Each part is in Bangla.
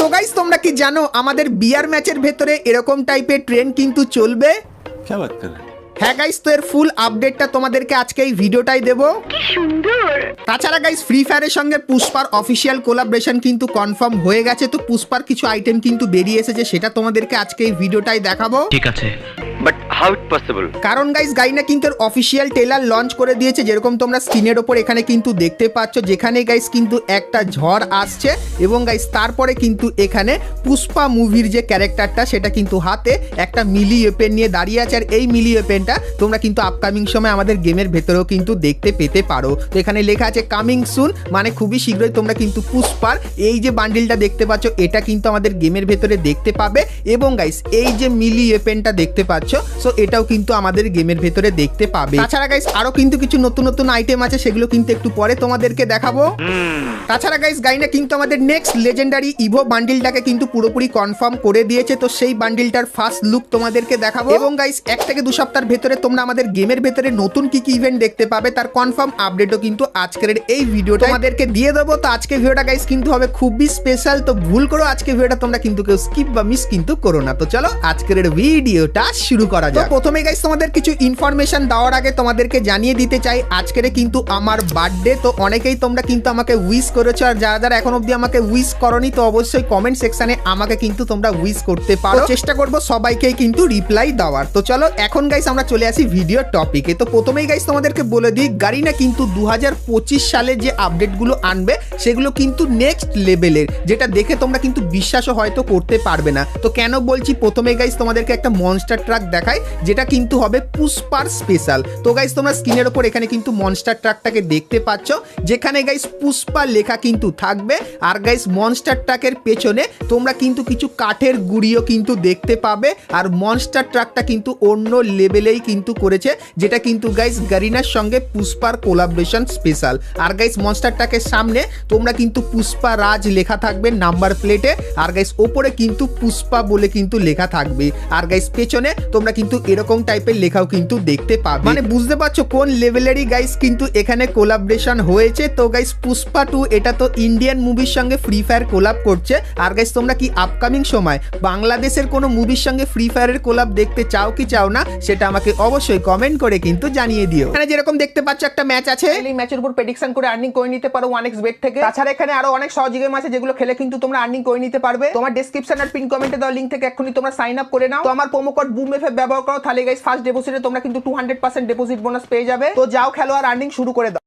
তো গাইস তোমরা কি জানো আমাদের বিয়ার ম্যাচের ভেতরে এরকম টাইপের ট্রেন কিন্তু চলবে? হ্যাঁ গাইস তো এর ফুল আপডেটটা তোমাদেরকে আজকে এই ভিডিওটাই দেবো। তাছাড়া গাইস ফ্রি ফায়ারের সঙ্গে পুষ্পার অফিসিয়াল কোলাবরেশন কিন্তু কনফার্ম হয়ে গেছে। তো পুষ্পার কিছু আইটেম কিন্তু বেরিয়ে এসেছে সেটা তোমাদেরকে আজকে এই ভিডিওটাই দেখাবো। ঠিক আছে। বাট কারণ গাইস গাইনা কিন্তু অফিসিয়াল টেলার লঞ্চ করে দিয়েছে, যেরকম তোমরা স্ক্রিনের ওপর এখানে কিন্তু দেখতে পাচ্ছ, যেখানে গাইস কিন্তু একটা ঝড় আসছে এবং গাইস তারপরে কিন্তু এখানে পুষ্পা মুভির যে ক্যারেক্টারটা সেটা কিন্তু হাতে একটা মিলি ওয়েপেন নিয়ে দাঁড়িয়ে আছে। আর এই মিলি ওয়েপেনটা তোমরা কিন্তু আপকামিং সময় আমাদের গেমের ভেতরেও কিন্তু দেখতে পেতে পারো। তো এখানে লেখা আছে কামিং সুন মানে খুবই শীঘ্রই তোমরা কিন্তু পুষ্পার এই যে বান্ডিলটা দেখতে পাচ্ছ, এটা কিন্তু আমাদের গেমের ভেতরে দেখতে পাবে। এবং গাইস এই যে মিলি ওয়েপেনটা দেখতে পাচ্ছ সো এটাও কিন্তু আমাদের গেমের ভেতরে দেখতে পাবে। তাছাড়া গাইস আরও কিন্তু কিছু নতুন নতুন আইটেম আছে, সেগুলো কিন্তু একটু পরে তোমাদেরকে দেখাবো। তাছাড়া গাইস গাইনা কিন্তু আমাদের নেক্সট লেজেন্ডারি ইভো বান্ডিলটাকে কিন্তু পুরোপুরি কনফার্ম করে দিয়েছে, তো সেই বান্ডিলটার ফার্স্ট লুক তোমাদেরকে দেখাবো। এবং গাইস এক থেকে দু সপ্তাহের ভেতরে তোমরা আমাদের গেমের ভেতরে নতুন কি কি ইভেন্ট দেখতে পাবে, তার কনফার্ম আপডেটও কিন্তু আজকের এই ভিডিওটা তোমাদেরকে দিয়ে দেবো। তো আজকে ভিডিওটা গাইস কিন্তু হবে খুবই স্পেশাল তো ভুল করো আজকে ভিডিওটা তোমরা কিন্তু কেউ স্কিপ বা মিস কিন্তু করো না। তো চলো, আজকের ভিডিওটা শুরু করা যাক। প্রথমে গাইস তোমাদের কিছু ইনফরমেশন দেওয়ার আগে তোমাদেরকে জানিয়ে দিতে চাই আজকের কিন্তু আমার বার্থডে তো অনেকেই তোমরা কিন্তু আমাকে উইশ করেছ আর যারা যারা এখন অবধি আমাকে উইশ করনি তো অবশ্যই কমেন্ট সেকশনে আমাকে কিন্তু তোমরা উইশ করতে পারো। চেষ্টা করব সবাইকেই কিন্তু রিপ্লাই দেওয়ার। তো চলো এখন গাইস আমরা চলে আসি ভিডিও টপিকে তো প্রথমেই গাইস তোমাদেরকে বলে দিই গাড়িনা কিন্তু দু হাজার পঁচিশ সালে যে আপডেটগুলো আনবে সেগুলো কিন্তু নেক্সট লেভেলের যেটা দেখে তোমরা কিন্তু বিশ্বাসও হয়তো করতে পারবে না। তো কেন বলছি প্রথমে গাইস তোমাদেরকে একটা মনস্টার ট্রাক দেখায় যেটা কিন্তু হবে পুষ্পার স্পেশাল তো গাইস তোমরা স্ক্রিনের ওপর এখানে কিন্তু মনস্টার ট্রাকটাকে দেখতে পাচ্ছ। যেখানে গাইস পুষ্পা লেখা কিন্তু থাকবে। আর গাইস মনস্টার ট্রাকের পেছনে তোমরা কিন্তু কিছু কাঠের গুড়িও কিন্তু দেখতে পাবে। আর মনস্টার ট্রাকটা কিন্তু অন্য লেভেলেই কিন্তু করেছে, যেটা কিন্তু গাইস গারিনার সঙ্গে পুষ্পার কোলাবরেশন স্পেশাল আর গাইস মনস্টার ট্রাকের সামনে তোমরা কিন্তু পুষ্পা রাজ লেখা থাকবে নাম্বার প্লেটে আর গাইস ওপরে কিন্তু পুষ্পা বলে কিন্তু লেখা থাকবে। আর গাইস পেছনে তোমরা কিন্তু এরকম টাইপের লেখাও কিন্তু দেখতে পাবে। মানে বুঝতে পারছ কোন লেভেলেরই গাইস কিন্তু এখানে কোলাবরেশন হয়েছে? তো গাইস পুষ্পা টু এটা তো ইন্ডিয়ান মুভির সঙ্গে ফ্রি ফায়ার কোলাব করছে। আর গাইস তোমরা কি আপকামিং সময় বাংলাদেশের কোনো মুভির সঙ্গে ফ্রি ফায়ারের কোলাব দেখতে চাও কি চাও না, সেটা আমাকে অবশ্যই কমেন্ট করে কিন্তু জানিয়ে দিও। এখানে যেরকম দেখতে পাচ্ছ একটা ম্যাচ আছে। এই ম্যাচের উপর প্রেডিকশন করে আর্নিং করে নিতে পারো ওয়ান এক্স বেট থেকে। তাছাড়া এখানে আরও অনেক সহজ গেম আছে যেগুলো খেলে কিন্তু তোমরা আর্নিং করে নিতে পারবে। তোমার ডেসক্রিপশন আর পিন কমেন্টে দেওয়া লিঙ্ক থেকে এখনই তোমরা সাইন আপ করে নাও। তো আমার প্রোমো কোড বুম এফ ব্যবহার করো, তাহলে গাইস ফার্স্ট ডিপোজিটে তোমরা কিন্তু two hundred percent deposit bonus পেয়ে যাবে। তো যাও খেলোয়াড় আর আর্নিং শুরু করে দাও।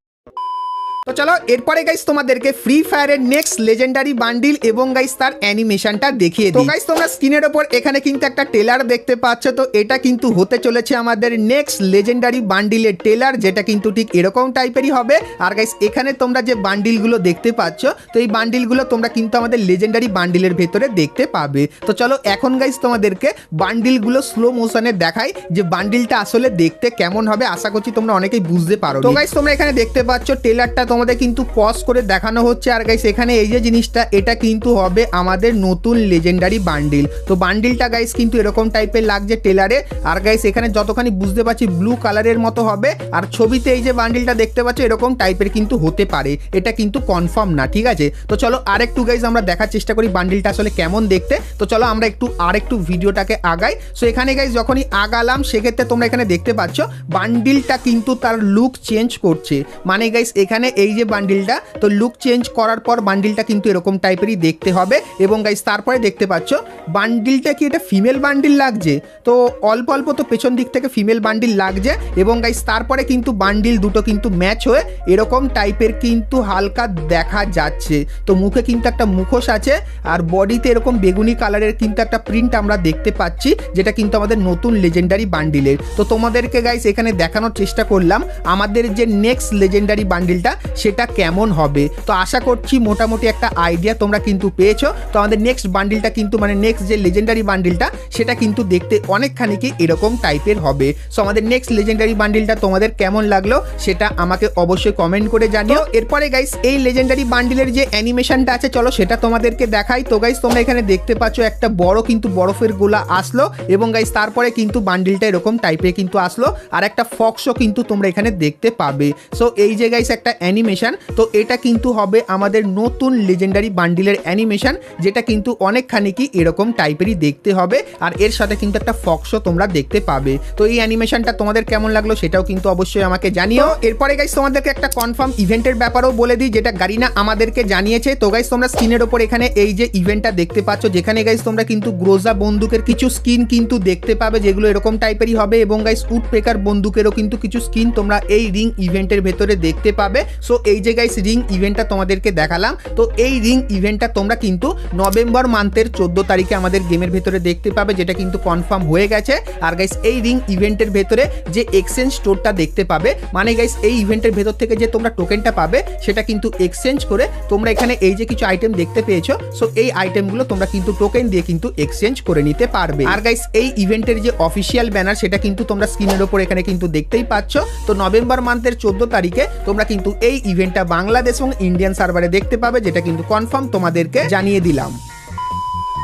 তো চলো এরপরে গাইস তোমাদেরকে ফ্রি ফায়ারের নেক্সট লেজেন্ডারি বান্ডিল এবং গাইস তার অ্যানিমেশনটা দেখিয়ে দিই। তো গাইস তোমরা স্ক্রিনের ওপর এখানে কিন্তু একটা টেলার দেখতে পাচ্ছ তো এটা কিন্তু হতে চলেছে আমাদের নেক্সট লেজেন্ডারি বান্ডিলের টেলার যেটা কিন্তু ঠিক এরকম টাইপেরই হবে। আর গাইস এখানে তোমরা যে বান্ডিলগুলো দেখতে পাচ্ছ তো এই বান্ডিলগুলো তোমরা কিন্তু আমাদের লেজেন্ডারি বান্ডিলের ভেতরে দেখতে পাবে। তো চলো এখন গাইস তোমাদেরকে বান্ডিলগুলো স্লো মোশনে দেখাই যে বান্ডিলটা আসলে দেখতে কেমন হবে। আশা করছি তোমরা অনেকেই বুঝতে পারো তো গাইস তোমরা এখানে দেখতে পাচ্ছ টেলারটা তোমাদের কিন্তু পজ করে দেখানো হচ্ছে। আর গাইস এখানে এই যে জিনিসটা, এটা কিন্তু হবে আমাদের নতুন লেজেন্ডারি বান্ডিল তো বান্ডিলটা গাইস কিন্তু এরকম টাইপের লাগছে টেলারে আর গাইস এখানে যতখানি বুঝতে পারছি ব্লু কালারের মতো হবে। আর ছবিতে এই যে বান্ডিলটা দেখতে পাচ্ছ, এরকম টাইপের কিন্তু হতে পারে। এটা কিন্তু কনফার্ম না, ঠিক আছে? তো চলো আরেকটু গাইস আমরা দেখার চেষ্টা করি বান্ডিলটা আসলে কেমন দেখতে। তো চলো আমরা একটু, আরেকটু ভিডিওটাকে আগাই। সো এখানে গাইস যখনই আগালাম, সেক্ষেত্রে তোমরা এখানে দেখতে পাচ্ছ বান্ডিলটা কিন্তু তার লুক চেঞ্জ করছে। মানে গাইস এখানে এই যে বান্ডিলটা তো লুক চেঞ্জ করার পর বান্ডিলটা কিন্তু এরকম টাইপেরই দেখতে হবে। এবং গাইস তারপরে দেখতে পাচ্ছ বান্ডিলটা কি এটা ফিমেল বান্ডিল লাগছে? তো অল্প অল্প তো পেছন দিক থেকে ফিমেল বান্ডিল লাগছে। এবং গাইস তারপরে কিন্তু বান্ডিল দুটো কিন্তু ম্যাচ হয়ে এরকম টাইপের কিন্তু হালকা দেখা যাচ্ছে। তো মুখে কিন্তু একটা মুখোশ আছে, আর বডিতে এরকম বেগুনি কালারের কিন্তু একটা প্রিন্ট আমরা দেখতে পাচ্ছি, যেটা কিন্তু আমাদের নতুন লেজেন্ডারি বান্ডিলের তো তোমাদেরকে গাইস এখানে দেখানোর চেষ্টা করলাম, আমাদের যে নেক্সট লেজেন্ডারি বান্ডিলটা সেটা কেমন হবে? তো আশা করছি মোটামুটি একটা আইডিয়া তোমরা কিন্তু পেয়েছ। তো আমাদের নেক্সট বান্ডিলটা কিন্তু মানে নেক্সট যে লেজেন্ডারি বান্ডিলটা সেটা কিন্তু দেখতে অনেকখানি কি এরকম টাইপের হবে। সো আমাদের নেক্সট লেজেন্ডারি বান্ডিলটা তোমাদের কেমন লাগল, সেটা আমাকে অবশ্যই কমেন্ট করে জানিও। এরপরে গাইস এই লেজেন্ডারি বান্ডিলের যে অ্যানিমেশনটা আছে, চলো সেটা তোমাদেরকে দেখাই। তো গাইস তোমরা এখানে দেখতে পাচ্ছ একটা বড় কিন্তু বরফের গোলা আসলো এবং গাইস তারপরে কিন্তু বান্ডিলটা এরকম টাইপের কিন্তু আসলো। আর একটা ফক্সও কিন্তু তোমরা এখানে দেখতে পাবে। সো এই যে গাইস একটা অ্যানিমেশন অ্যানিমেশন তো এটা কিন্তু হবে আমাদের নতুন লেজেন্ডারি বান্ডিলের অ্যানিমেশন যেটা কিন্তু অনেকখানি কি এরকম টাইপেরই দেখতে হবে আর এর সাথে কিন্তু একটা ফক্সও তোমরা দেখতে পাবে। তো এই অ্যানিমেশনটা তোমাদের কেমন লাগল সেটাও কিন্তু অবশ্যই আমাকে জানিও। এরপরে গাইস তোমাদেরকে একটা কনফার্ম ইভেন্টের ব্যাপারেও বলে দিই যেটা গারিনা আমাদেরকে জানিয়েছে। তো গাইস তোমরা স্ক্রিনের ওপর এখানে এই যে ইভেন্টটা দেখতে পাচ্ছ যেখানে গাইস তোমরা কিন্তু গ্রোজা বন্দুকের কিছু স্কিন কিন্তু দেখতে পাবে যেগুলো এরকম টাইপেরই হবে এবং গাইস উড পেকার বন্দুকেরও কিন্তু কিছু স্কিন তোমরা এই রিং ইভেন্টের ভেতরে দেখতে পাবে। সো এই যে গাইস রিং ইভেন্টটা তোমাদেরকে দেখালাম। তো এই রিং ইভেন্টটা তোমরা কিন্তু নভেম্বর মান্থের চোদ্দ তারিখে আমাদের গেমের ভেতরে দেখতে পাবে, যেটা কিন্তু কনফার্ম হয়ে গেছে। আর গাইস এই রিং ইভেন্টের ভেতরে যে এক্সচেঞ্জ স্টোরটা দেখতে পাবে মানে গাইস এই ইভেন্টের ভেতর থেকে যে তোমরা টোকেনটা পাবে, সেটা কিন্তু এক্সচেঞ্জ করে তোমরা এখানে এই যে কিছু আইটেম দেখতে পেয়েছ। সো এই আইটেমগুলো তোমরা কিন্তু টোকেন দিয়ে কিন্তু এক্সচেঞ্জ করে নিতে পারবে। আর গাইস এই ইভেন্টের যে অফিসিয়াল ব্যানার সেটা কিন্তু তোমরা স্ক্রিনের ওপর এখানে কিন্তু দেখতেই পাচ্ছ। তো নভেম্বর মান্থের চোদ্দ তারিখে তোমরা কিন্তু এই ইভেন্টটা বাংলাদেশ এবং ইন্ডিয়ান সার্ভারে দেখতে পাবে যেটা কিন্তু কনফার্ম তোমাদেরকে জানিয়ে দিলাম।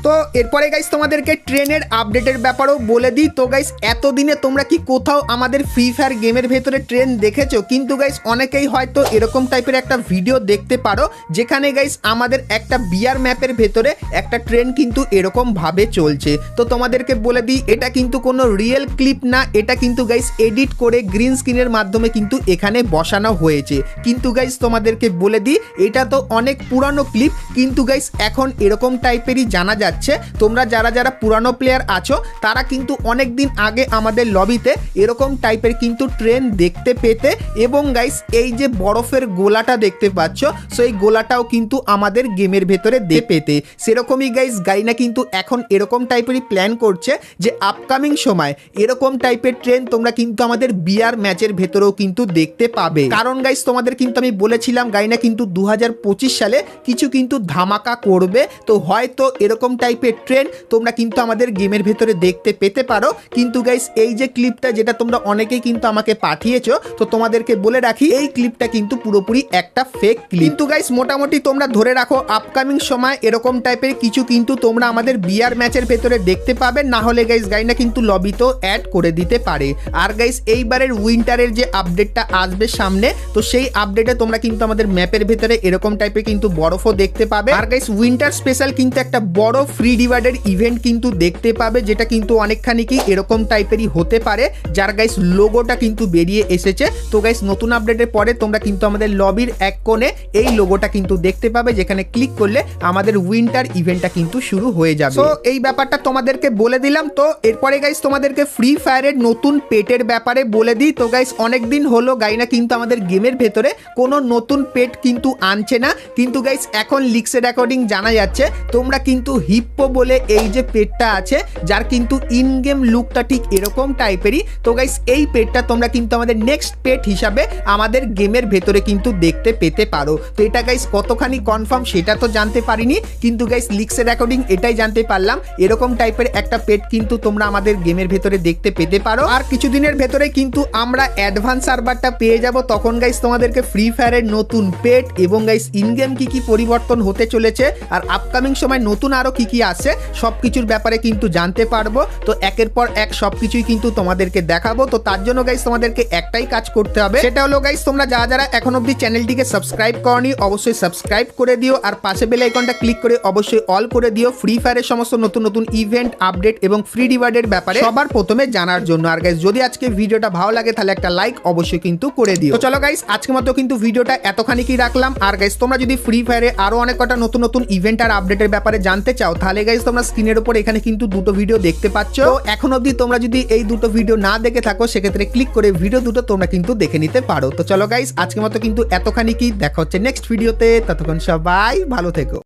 তো এরপরে গাইস তোমাদেরকে ট্রেনের আপডেটের ব্যাপারেও বলে দিই। তো গাইস এতদিনে তোমরা কি কোথাও আমাদের ফ্রি ফায়ার গেমের ভেতরে ট্রেন দেখেছ? কিন্তু গাইস অনেকেই হয়তো এরকম টাইপের একটা ভিডিও দেখতে পারো, যেখানে গাইস আমাদের একটা বিয়ার ম্যাপের ভেতরে একটা ট্রেন কিন্তু এরকম ভাবে চলছে। তো তোমাদেরকে বলে দিই, এটা কিন্তু কোনো রিয়েল ক্লিপ না, এটা কিন্তু গাইস এডিট করে গ্রিন স্ক্রিনের মাধ্যমে কিন্তু এখানে বসানো হয়েছে। কিন্তু গাইস তোমাদেরকে বলে দিই, এটা তো অনেক পুরানো ক্লিপ কিন্তু গাইস এখন এরকম টাইপেরই জানা যাচ্ছে, তোমরা যারা যারা পুরানো প্লেয়ার আছো, তারা কিন্তু অনেক দিন আগে আমাদের লবিতে এরকম টাইপের কিন্তু ট্রেন দেখতে পেতে এবং গাইস এই যে বরফের গোলাটা দেখতে পাচ্ছ সো এই গোলাটাও কিন্তু আমাদের গেমের ভেতরে দে পেতে। সেরকমই গাইস গাইনা কিন্তু এখন এরকম টাইপেরই প্ল্যান করছে যে আপকামিং সময় এরকম টাইপের ট্রেন তোমরা কিন্তু আমাদের বিয়ার ম্যাচের ভেতরেও কিন্তু দেখতে পাবে। কারণ গাইস তোমাদের কিন্তু আমি বলেছিলাম গাইনা কিন্তু দু হাজার পঁচিশ সালে কিছু কিন্তু ধামাকা করবে, তো হয়তো এরকম টাইপের ট্রেন তোমরা কিন্তু আমাদের গেমের ভেতরে দেখতে পেতে পারো। কিন্তু গাইস এই যে ক্লিপটা যেটা তোমরা অনেকেই কিন্তু আমাকে পাঠিয়েছো, তো তোমাদেরকে বলে রাখি, এই ক্লিপটা কিন্তু পুরোপুরি একটা ফেক ক্লিপ কিন্তু গাইস মোটামুটি তোমরা ধরে রাখো আপকামিং সময় এরকম টাইপের কিছু কিন্তু তোমরা আমাদের বিয়ার ম্যাচের ভেতরে দেখতে পাবে। না হলে গাইস গাইনা কিন্তু লবিতেও অ্যাড করে দিতে পারে। আর গাইস এইবারের উইন্টারের যে আপডেটটা আসবে সামনে, তো সেই আপডেটে তোমরা কিন্তু আমাদের ম্যাপের ভেতরে এরকম টাইপের কিন্তু বরফও দেখতে পাবে। আর গাইস উইন্টার স্পেশাল কিন্তু একটা বড় ফ্রি ডিভাইডের ইভেন্ট কিন্তু দেখতে পাবে যেটা কিন্তু অনেকখানি কি এরকম টাইপেরই হতে পারে। যার গাইস লোগোটা কিন্তু বেরিয়ে এসেছে। তো গাইস নতুন আপডেটের পরে তোমরা কিন্তু আমাদের লবির এক কোণে এই লোগোটা কিন্তু দেখতে পাবে যেখানে ক্লিক করলে আমাদের উইন্টার ইভেন্টটা কিন্তু শুরু হয়ে যাবে। তো এই ব্যাপারটা তোমাদেরকে বলে দিলাম। তো এরপরে গাইস তোমাদেরকে ফ্রি ফায়ারের নতুন পেটের ব্যাপারে বলে দিই। তো গাইস অনেক দিন হলো গাইনা কিন্তু আমাদের গেমের ভেতরে কোনো নতুন পেট কিন্তু আনছে না। কিন্তু গাইস এখন লিক্সের অ্যাকর্ডিং জানা যাচ্ছে। তোমরা কিন্তু হিপ্পো বলে এই যে পেটটা আছে, যার কিন্তু ইন গেম লুকটা ঠিক এরকম টাইপেরই তো গাইস এই পেটটা তোমরা কিন্তু আমাদের নেক্সট পেট হিসাবে আমাদের গেমের ভেতরে কিন্তু দেখতে পেতে পারো। তো এটা গাইস কতখানি কনফার্ম সেটা তো জানতে পারিনি, কিন্তু গাইস লিক্সের অ্যাকর্ডিং এটাই জানতে পারলাম। এরকম টাইপের একটা পেট কিন্তু তোমরা আমাদের গেমের ভেতরে দেখতে পেতে পারো। আর কিছুদিনের ভেতরে কিন্তু আমরা অ্যাডভান্স সার্ভারটা পেয়ে যাব। তখন গাইস তোমাদেরকে ফ্রি ফায়ারের নতুন পেট এবং গাইস ইন গেম কি কি পরিবর্তন হতে চলেছে, আর আপকামিং সময় নতুন আরও কি কি আসে সব কিছুর ব্যাপারে কিন্তু জানতে পারব। তো একের পর এক সব কিছুই কিন্তু তোমাদেরকে দেখাবো। তো তার জন্য গাইস তোমাদেরকে একটাই কাজ করতে হবে। সেটা হলো গাইস তোমরা যারা যারা এখন অব্দি চ্যানেলটিকে সাবস্ক্রাইব করনি, অবশ্যই সাবস্ক্রাইব করে দিও। আর পাশে বেল আইকনটা ক্লিক করে অবশ্যই অল করে দিও। ফ্রি ফায়ারের সমস্ত নতুন নতুন ইভেন্ট আপডেট এবং ফ্রি রিওয়ার্ডের ব্যাপারে সবার প্রথমে জানার জন্য। আর গাইস যদি আজকে ভিডিওটা ভালো লাগে, তাহলে একটা লাইক অবশ্যই কিন্তু করে দিও। তো চলো গাইস আজকে মতো কিন্তু ভিডিওটা এতখানি কি রাখলাম। আর গাইস তোমরা যদি ফ্রি ফায়ারে আরও অনেক কটা নতুন নতুন ইভেন্ট আর আপডেটের ব্যাপারে জানতে চাও তাহলে গাইজ তোমরা স্ক্রিনের উপর এখানে কিন্তু দুটো ভিডিও দেখতে পাচ্ছ। এখন অব্দি তোমরা যদি এই দুটো ভিডিও না দেখে থাকো, সেক্ষেত্রে ক্লিক করে ভিডিও দুটো তোমরা কিন্তু দেখে নিতে পারো। তো চলো গাইস আজকে মতো কিন্তু এতখানি কি? দেখা হচ্ছে নেক্সট ভিডিওতে ততক্ষণ সবাই ভালো থেকো।